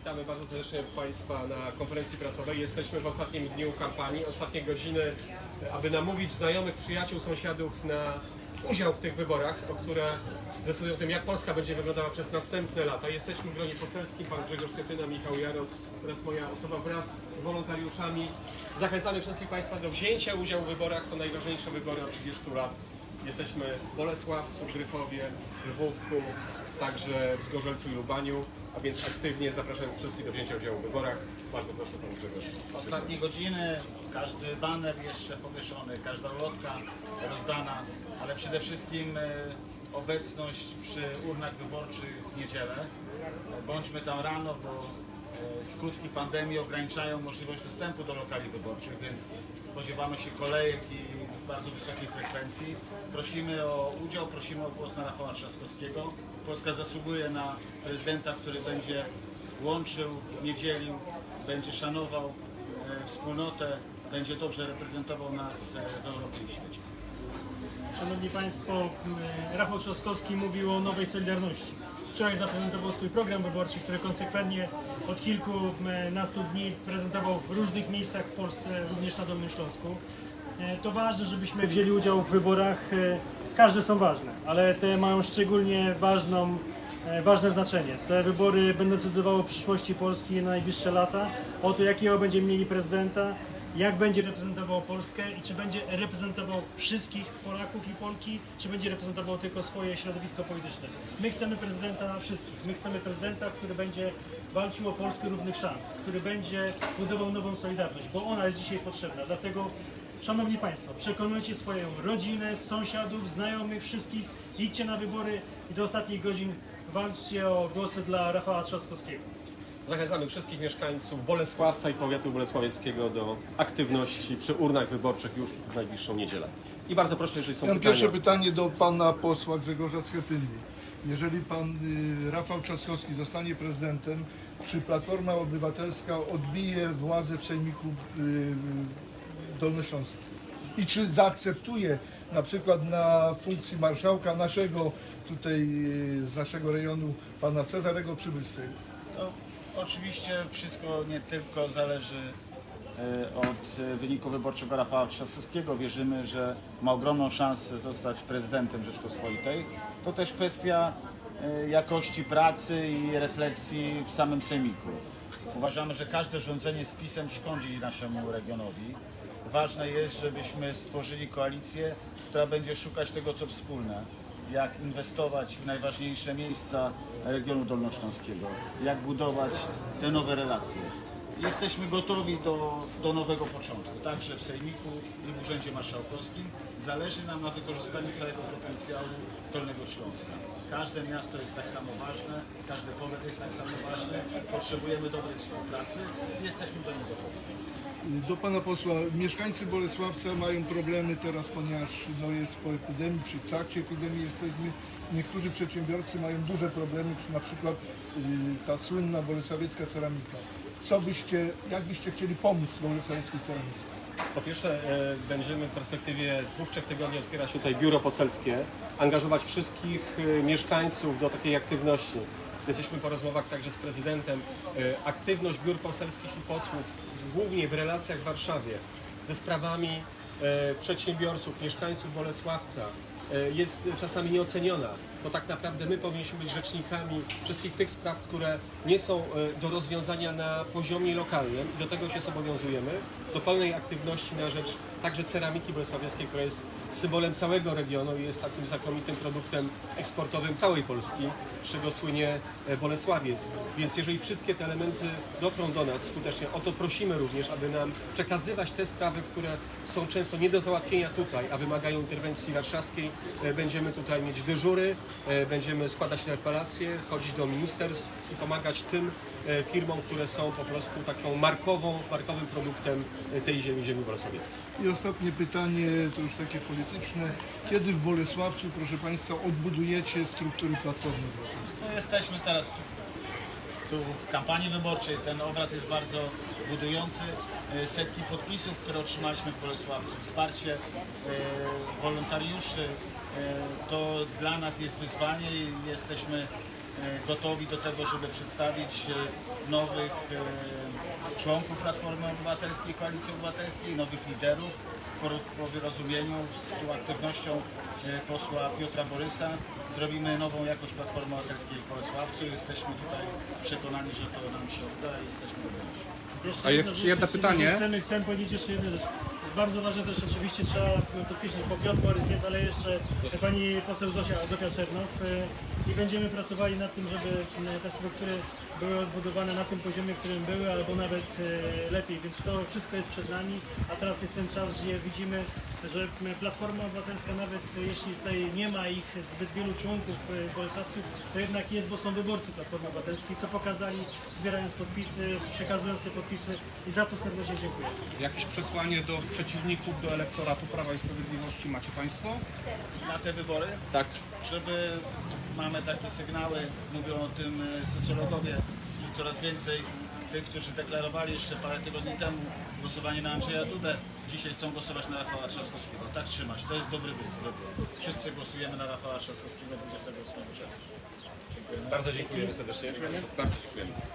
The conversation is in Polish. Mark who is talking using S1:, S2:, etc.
S1: Witamy bardzo serdecznie Państwa na konferencji prasowej. Jesteśmy w ostatnim dniu kampanii, ostatnie godziny, aby namówić znajomych, przyjaciół, sąsiadów na udział w tych wyborach, o które decydują o tym, jak Polska będzie wyglądała przez następne lata. Jesteśmy w gronie poselskim, Pan Grzegorz Schetyna, Michał Jaros oraz moja osoba wraz z wolontariuszami. Zachęcamy wszystkich Państwa do wzięcia udziału w wyborach. To najważniejsze wybory od 30 lat. Jesteśmy w Bolesławcu, Gryfowie, Lwówku, także w Zgorzelcu i Lubaniu, a więc aktywnie zapraszając wszystkich do wzięcia udziału w wyborach. Bardzo proszę Pan Grzegorz.
S2: Ostatnie godziny, każdy baner jeszcze powieszony, każda ulotka rozdana, ale przede wszystkim e, obecność przy urnach wyborczych w niedzielę. Bądźmy tam rano, bo e, skutki pandemii ograniczają możliwość dostępu do lokali wyborczych, więc spodziewamy się kolejek i bardzo wysokiej frekwencji. Prosimy o udział, prosimy o głos na Rafała Trzaskowskiego. Polska zasługuje na prezydenta, który będzie łączył, nie dzielił, będzie szanował e, wspólnotę, będzie dobrze reprezentował nas e, w Europie i świecie.
S3: Szanowni Państwo, Rafał Trzaskowski mówił o nowej Solidarności. Wczoraj zaprezentował swój program wyborczy, który konsekwentnie od kilkunastu dni prezentował w różnych miejscach w Polsce, również na Dolnym Śląsku. E, To ważne, żebyśmy wzięli udział w wyborach. E, Każde są ważne, ale te mają szczególnie ważną, e, ważne znaczenie. Te wybory będą decydowały o przyszłości Polski na najbliższe lata, o to jakiego będziemy mieli prezydenta, jak będzie reprezentował Polskę i czy będzie reprezentował wszystkich Polaków i Polki, czy będzie reprezentował tylko swoje środowisko polityczne. My chcemy prezydenta wszystkich. My chcemy prezydenta, który będzie walczył o Polskę równych szans, który będzie budował nową Solidarność, bo ona jest dzisiaj potrzebna. Dlatego, Szanowni Państwo, przekonujcie swoją rodzinę, sąsiadów, znajomych, wszystkich, idźcie na wybory i do ostatnich godzin walczcie o głosy dla Rafała Trzaskowskiego.
S1: Zachęcamy wszystkich mieszkańców Bolesławca i powiatu bolesławieckiego do aktywności przy urnach wyborczych już w najbliższą niedzielę. I bardzo proszę, jeżeli są
S4: Ja mam
S1: pytania.
S4: pierwsze pytanie do pana posła Grzegorza Schetyny. Jeżeli pan y, Rafał Trzaskowski zostanie prezydentem, czy Platforma Obywatelska odbije władzę w Sejmiku y, Dolnośląskim? I czy zaakceptuje na przykład na funkcji marszałka naszego tutaj y, z naszego rejonu pana Cezarego Przybylskiego?
S2: To oczywiście wszystko nie tylko zależy e, od e, wyniku wyborczego Rafała Trzaskowskiego. Wierzymy, że ma ogromną szansę zostać prezydentem Rzeczpospolitej. To też kwestia e, jakości pracy i refleksji w samym Sejmiku. Uważamy, że każde rządzenie z PiSem szkodzi naszemu regionowi. Ważne jest, żebyśmy stworzyli koalicję, która będzie szukać tego, co wspólne jak inwestować w najważniejsze miejsca regionu dolnośląskiego, jak budować te nowe relacje. Jesteśmy gotowi do, do nowego początku, także w Sejmiku i w Urzędzie Marszałkowskim. Zależy nam na wykorzystaniu całego potencjału Dolnego Śląska. Każde miasto jest tak samo ważne, każdy powiat jest tak samo ważny. Potrzebujemy dobrej współpracy i jesteśmy do niej gotowi.
S4: Do pana posła, mieszkańcy Bolesławca mają problemy teraz, ponieważ no, jest po epidemii, czy w trakcie epidemii jesteśmy. Niektórzy przedsiębiorcy mają duże problemy, czy na przykład y, ta słynna bolesławiecka ceramika. Co byście, jak byście chcieli pomóc bolesławieckiej ceramice?
S1: Po pierwsze, e, będziemy w perspektywie dwóch, trzech tygodni otwierać tutaj biuro poselskie, angażować wszystkich e, mieszkańców do takiej aktywności. Jesteśmy po rozmowach także z prezydentem. E, Aktywność biur poselskich i posłów, głównie w relacjach w Warszawie, ze sprawami e, przedsiębiorców, mieszkańców Bolesławca, e, jest czasami nieoceniona. To tak naprawdę my powinniśmy być rzecznikami wszystkich tych spraw, które nie są do rozwiązania na poziomie lokalnym i do tego się zobowiązujemy, do pełnej aktywności na rzecz także ceramiki bolesławieckiej, która jest symbolem całego regionu i jest takim znakomitym produktem eksportowym całej Polski, czego słynie e, Bolesławiec. Więc jeżeli wszystkie te elementy dotrą do nas skutecznie, o to prosimy również, aby nam przekazywać te sprawy, które są często nie do załatwienia tutaj, a wymagają interwencji warszawskiej. E, Będziemy tutaj mieć dyżury, e, będziemy składać interpelacje, chodzić do ministerstw i pomagać tym firmom, które są po prostu taką markową, markowym produktem tej ziemi, ziemi bolesławieckiej.
S4: Ostatnie pytanie, to już takie polityczne. Kiedy w Bolesławcu, proszę Państwa, odbudujecie struktury Platformy Obywatelskiej?
S2: Jesteśmy teraz tu, tu w kampanii wyborczej. Ten obraz jest bardzo budujący. E, Setki podpisów, które otrzymaliśmy w Bolesławcu, wsparcie e, wolontariuszy. E, To dla nas jest wyzwanie i jesteśmy gotowi do tego, żeby przedstawić e, nowych e, członków Platformy Obywatelskiej, Koalicji Obywatelskiej, nowych liderów w poro- w porozumieniu z tą aktywnością e, posła Piotra Borysa. Zrobimy nową jakość Platformy Obywatelskiej w Bolesławcu. Jesteśmy tutaj przekonani, że to nam się uda i jesteśmy gotowi.
S3: Jeszcze
S5: A jak-
S3: rzecz,
S5: jedno pytanie.
S3: Chcemy, chcemy powiedzieć jeszcze jedną rzecz. Bardzo ważne też oczywiście trzeba podkreślić, bo Piotr Borys jest, ale jeszcze pani poseł Zosia, Zofia Czernow i będziemy pracowali nad tym, żeby y, te struktury były odbudowane na tym poziomie, którym były, albo nawet y, lepiej, więc to wszystko jest przed nami, a teraz jest ten czas, gdzie widzimy, że Platforma Obywatelska nawet y, jeśli tutaj nie ma ich zbyt wielu członków y, w Bolesławcu, to jednak jest, bo są wyborcy Platformy Obywatelskiej, co pokazali zbierając podpisy, przekazując te podpisy i za to serdecznie dziękuję.
S5: Jakieś przesłanie do przeciwników, do elektoratu Prawa i Sprawiedliwości macie Państwo?
S2: Na te wybory
S5: Tak.
S2: żeby mamy takie sygnały, mówią o tym e, socjologowie, że coraz więcej tych, którzy deklarowali jeszcze parę tygodni temu głosowanie na Andrzeja Dudę, dzisiaj chcą głosować na Rafała Trzaskowskiego. Tak trzymać, to jest dobry wynik. Wszyscy głosujemy na Rafała Trzaskowskiego 28 czerwca.
S1: Bardzo dziękujemy serdecznie.
S5: Bardzo dziękujemy.